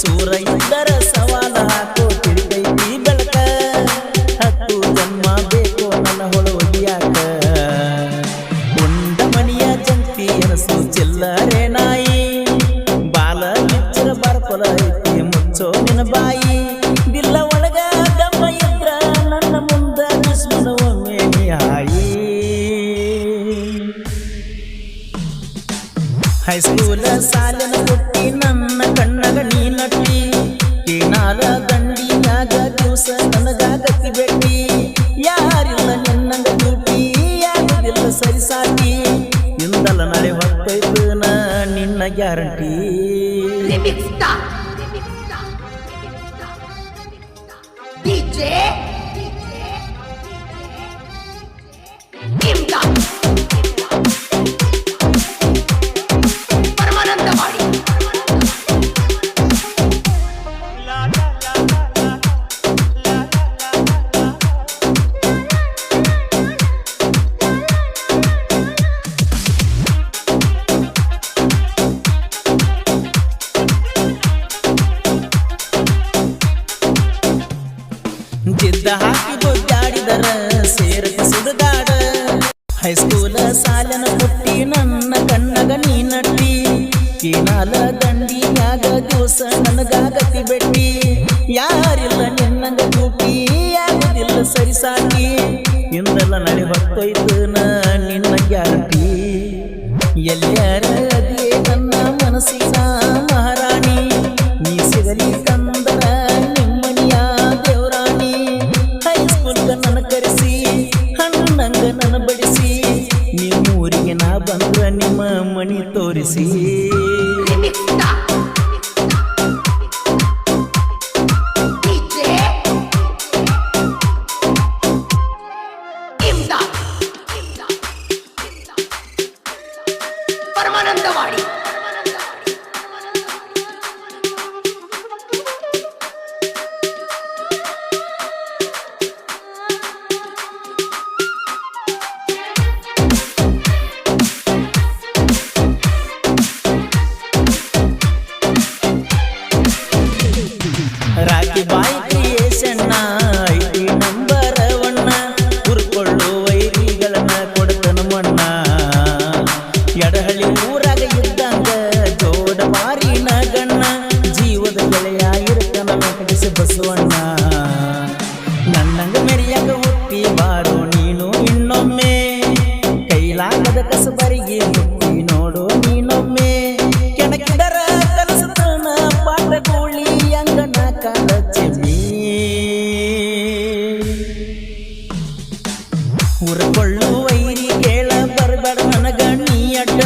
ಸೂರ ಸವಾಲ ಹಾಕೋ ತಿಳಿದೈತಿ ಬೆಳಕ. ಹತ್ತು ಜನ್ಮ ಬೇಕೋ ನನ್ನ ಹೊಳ ಒಗಿಯಾಕ ಉಂಡ ಜಂತಿ ಎನಸು ಚಿಲ್ಲರೆ ನಾಯಿ. ಬಾಲ ಬಿಚ್ಚರ ಬರ್ಕೊಲ ಐತಿ ಮುಚ್ಚೋ ನಿನ್ನ ಬಾಯಿ. ಬಿಲ್ಲ ಒಳಗ ದಮ್ಮ ನನ್ನ ಮುಂದ ದುಶ್ಮನ ಒಮ್ಮೆ ಹಾಯಿ. ಹೈಸ್ಕೂಲ ಸಾಲಿನ ಹುಟ್ಟಿ ನನ್ನ ಕಣ್ಣಗ ನೀ ನಟ್ಟಿ ಏನಾಲ ದಂಡಿಯಾಗ ದಿವಸ ನನಗಾಗತಿ ಬೆಟ್ಟಿ ಯಾರಿಲ್ಲ ನಿನ್ನಂಗ ಡ್ಯೂಟಿ ಯಾರಿಲ್ಲ ಸರಿ ಸಾಟಿ ಇಂದಲ ನಡೆ ಹೊತ್ತೈತು ನಾ ನಿನ್ನ ಗ್ಯಾರಂಟಿ. DJ. ಜಿದ್ದ ಹಾಕಿ ಬೊದ್ದಾಡಿದರ ಸೇರಕ ಸುಡಗಾಡ ಹೈಸ್ಕೂಲ ಸಾಲನ ಹುಟ್ಟಿ ನನ್ನ ಕಣ್ಣಗ ನೀ ನಟ್ಟಿ. ಕೀನಾಲ ದಂಡಿನಾಗ ದಿವಸ ನನಗಾಗತಿ ಬೆಟ್ಟಿ. ಯಾರಿಲ್ಲ ನಿನ್ನಂಗ ಕೂಟಿ ಯಾರಿಲ್ಲ ಸರಿ ಸಾಕಿ. ಇಂದೆಲ್ಲ ನಡೆ ಹೊತ್ತೊಯ್ತು ನಿನ್ನ ಗ್ಯಾರಂಟಿ. ಎಲ್ಲರ ನನ್ನ ಮನಸ್ಸಿನ assim. परमानंद वाणी ಬಾಯಿ ಕ್ರಿಯೇಷನ್ನ ಐಟಿ ನಂಬರ್ ಒಣ್ಣ ಹುರ್ಕೊಳ್ಳು, ವೈರಿಗಳನ್ನ ಕೊಡ್ತನ ಮಣ್ಣ. ಎಡಹಳ್ಳಿ ಊರಾಗ ಇದ್ದಂಗ ಜೋಡ ಮಾರಿನ ಗಣ್ಣ, ಜೀವದ ಗೆಳೆಯ ಇರ್ತಾನ ಬಸವಣ್ಣ. ನನ್ನಂಗ ಮೆರಿಯಾಗ ಉರ್ಕೊಳ್ಳು ವೈರಿ ಕೇಳ ಬರಬೇಡ ನನಗ ನೀ ಅಡ್ಡ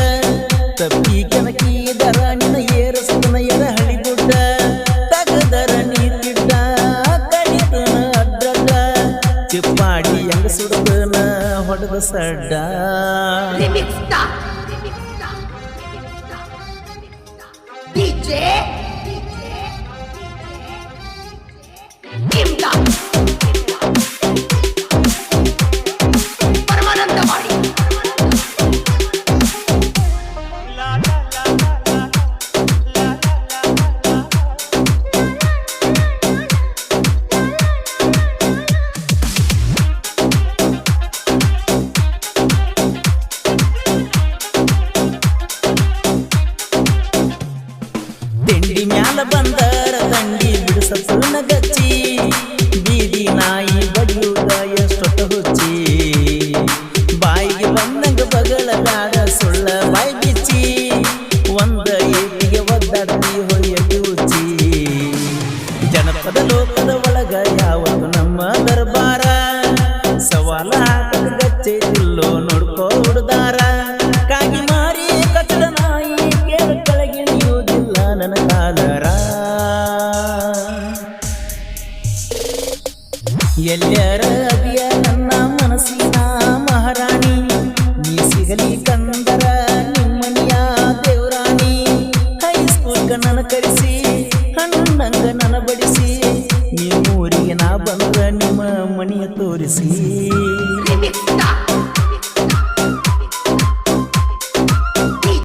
ತಪ್ಪಿ ಕೆಣಕಿದರ ನಿನ್ನ ಏರಸ್ತನ ಎಡ ಹಳಿಗುಡ್ಡ ತಗದರ ನೀ ತಿಡ್ಡ ಕಡಿತನ ಅಡ್ಡಡ್ಡ ಚಿಪ್ಪಾಡಿ ಹೆಂಗ ಸುಡ್ತನ ಹೊಡೆದ ಸಡ್ಡ. DJ. ಕಾಲರ ಎಲ್ಲರ ಅದಿಯ ನನ್ನ ಮನಸ್ಸಿನ ಮಹಾರಾಣಿ? ನೀ ಸಿಗಲಿ ಕಂದರ, ನಿಮ್ಮನಿಯ ದೇವರಾಣಿ. ಹೈಸ್ಕೂಲ್ಗ ನನ್ನ ಕರೆಸಿ ಹಣ್ಣಂಗ ನನ್ನ ಬಡಿಸಿ. ನಿಮ್ಮೂರಿಗೆ ನಾ ಬಂದ ನಿಮ್ಮ ಮನೆಯ ತೋರಿಸಿ.